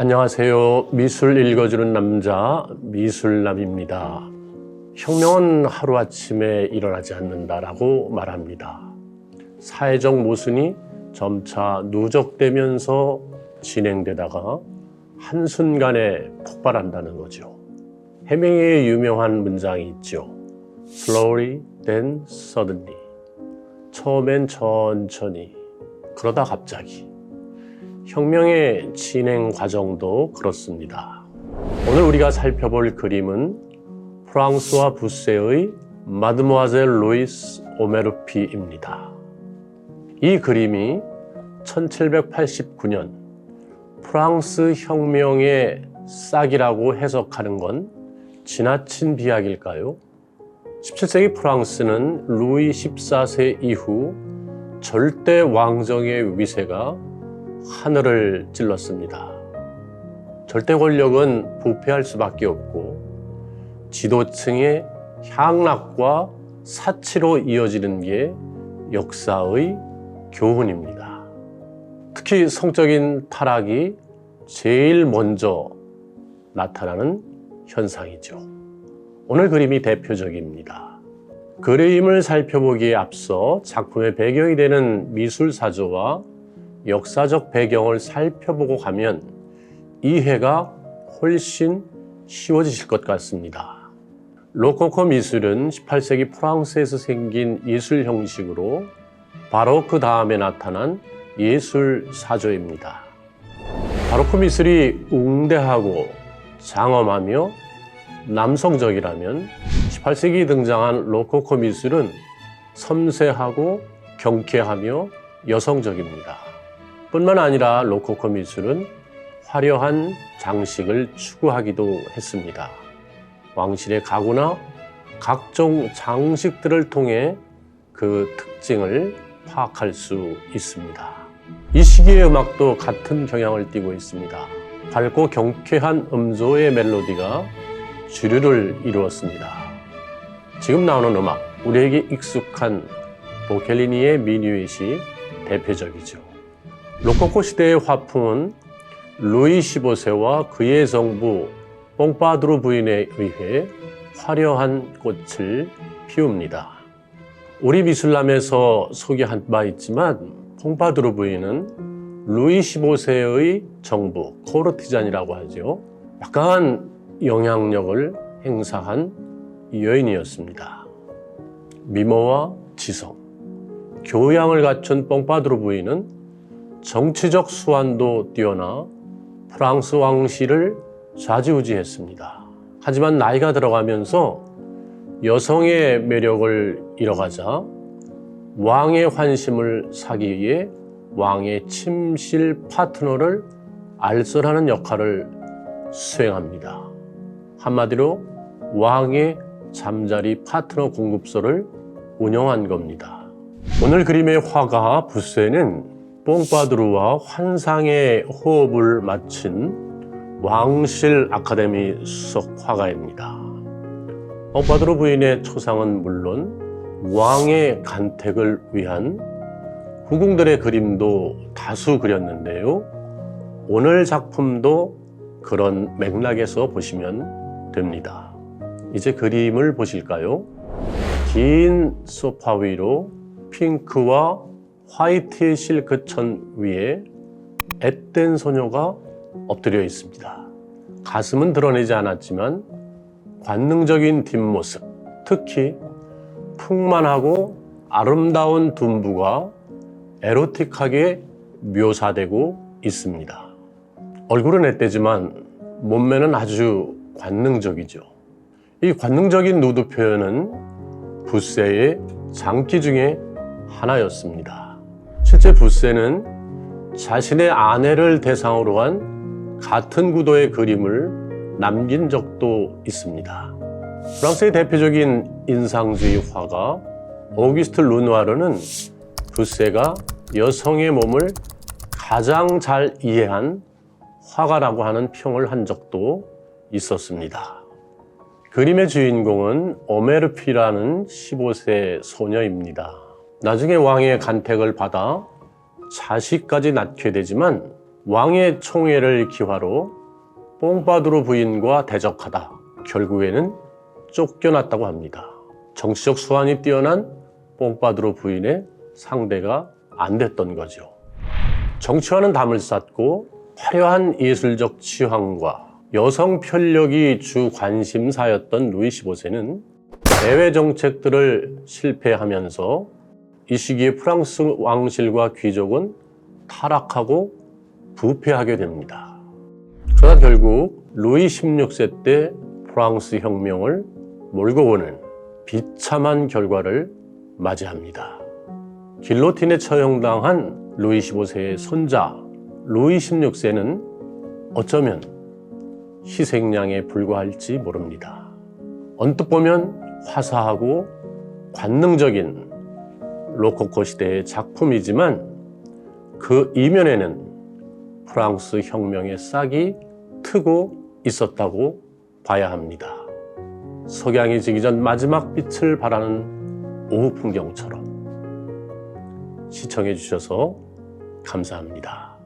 안녕하세요. 미술 읽어주는 남자 미술남입니다. 혁명은 하루아침에 일어나지 않는다라고 말합니다. 사회적 모순이 점차 누적되면서 진행되다가 한순간에 폭발한다는 거죠. 해밍의 유명한 문장이 있죠. Slowly, then suddenly. 처음엔 천천히, 그러다 갑자기. 혁명의 진행 과정도 그렇습니다. 오늘 우리가 살펴볼 그림은 프랑스와 부세의 마드모아젤 루이스 오메르피입니다. 이 그림이 1789년 프랑스 혁명의 싹이라고 해석하는 건 지나친 비약일까요? 17세기 프랑스는 루이 14세 이후 절대 왕정의 위세가 하늘을 찔렀습니다. 절대 권력은 부패할 수밖에 없고 지도층의 향락과 사치로 이어지는 게 역사의 교훈입니다. 특히 성적인 타락이 제일 먼저 나타나는 현상이죠. 오늘 그림이 대표적입니다. 그림을 살펴보기에 앞서 작품의 배경이 되는 미술 사조와 역사적 배경을 살펴보고 가면 이해가 훨씬 쉬워지실 것 같습니다. 로코코 미술은 18세기 프랑스에서 생긴 예술 형식으로 바로 그 다음에 나타난 예술 사조입니다. 바로크 미술이 웅대하고 장엄하며 남성적이라면 18세기 등장한 로코코 미술은 섬세하고 경쾌하며 여성적입니다. 뿐만 아니라 로코코 미술은 화려한 장식을 추구하기도 했습니다. 왕실의 가구나 각종 장식들을 통해 그 특징을 파악할 수 있습니다. 이 시기의 음악도 같은 경향을 띠고 있습니다. 밝고 경쾌한 음조의 멜로디가 주류를 이루었습니다. 지금 나오는 음악, 우리에게 익숙한 보켈리니의 미뉴엣이 대표적이죠. 로코코 시대의 화풍은 루이 15세와 그의 정부 뽕파드루 부인에 의해 화려한 꽃을 피웁니다. 우리 미술남에서 소개한 바 있지만 퐁파드루 부인은 루이 15세의 정부 코르티잔이라고 하죠. 약간 영향력을 행사한 여인이었습니다. 미모와 지성, 교양을 갖춘 뽕파드루 부인은 정치적 수완도 뛰어나 프랑스 왕실을 좌지우지했습니다. 하지만 나이가 들어가면서 여성의 매력을 잃어가자 왕의 환심을 사기 위해 왕의 침실 파트너를 알선하는 역할을 수행합니다. 한마디로 왕의 잠자리 파트너 공급소를 운영한 겁니다. 오늘 그림의 화가 부세는 뽕파드루와 환상의 호흡을 마친 왕실 아카데미 수석 화가입니다. 뽕파드루 부인의 초상은 물론 왕의 간택을 위한 후궁들의 그림도 다수 그렸는데요. 오늘 작품도 그런 맥락에서 보시면 됩니다. 이제 그림을 보실까요? 긴 소파 위로 핑크와 화이트의 실크천 위에 앳된 소녀가 엎드려 있습니다. 가슴은 드러내지 않았지만 관능적인 뒷모습, 특히 풍만하고 아름다운 둔부가 에로틱하게 묘사되고 있습니다. 얼굴은 앳되지만 몸매는 아주 관능적이죠. 이 관능적인 누드 표현은 부세의 장기 중에 하나였습니다. 실제 부세는 자신의 아내를 대상으로 한 같은 구도의 그림을 남긴 적도 있습니다. 프랑스의 대표적인 인상주의 화가 오기스트 루누아르는 부세가 여성의 몸을 가장 잘 이해한 화가라고 하는 평을 한 적도 있었습니다. 그림의 주인공은 오메르피라는 15세 소녀입니다. 나중에 왕의 간택을 받아 자식까지 낳게 되지만 왕의 총애를 기화로 뽕바드로 부인과 대적하다 결국에는 쫓겨났다고 합니다. 정치적 수완이 뛰어난 뽕바드로 부인의 상대가 안 됐던 거죠. 정치와는 담을 쌓고 화려한 예술적 취향과 여성 편력이 주 관심사였던 루이 15세는 대외 정책들을 실패하면서 이 시기에 프랑스 왕실과 귀족은 타락하고 부패하게 됩니다. 그러다 결국 루이 16세 때 프랑스 혁명을 몰고 오는 비참한 결과를 맞이합니다. 길로틴에 처형당한 루이 15세의 손자 루이 16세는 어쩌면 희생양에 불과할지 모릅니다. 언뜻 보면 화사하고 관능적인 로코코 시대의 작품이지만 그 이면에는 프랑스 혁명의 싹이 트고 있었다고 봐야 합니다. 석양이 지기 전 마지막 빛을 발하는 오후 풍경처럼 시청해 주셔서 감사합니다.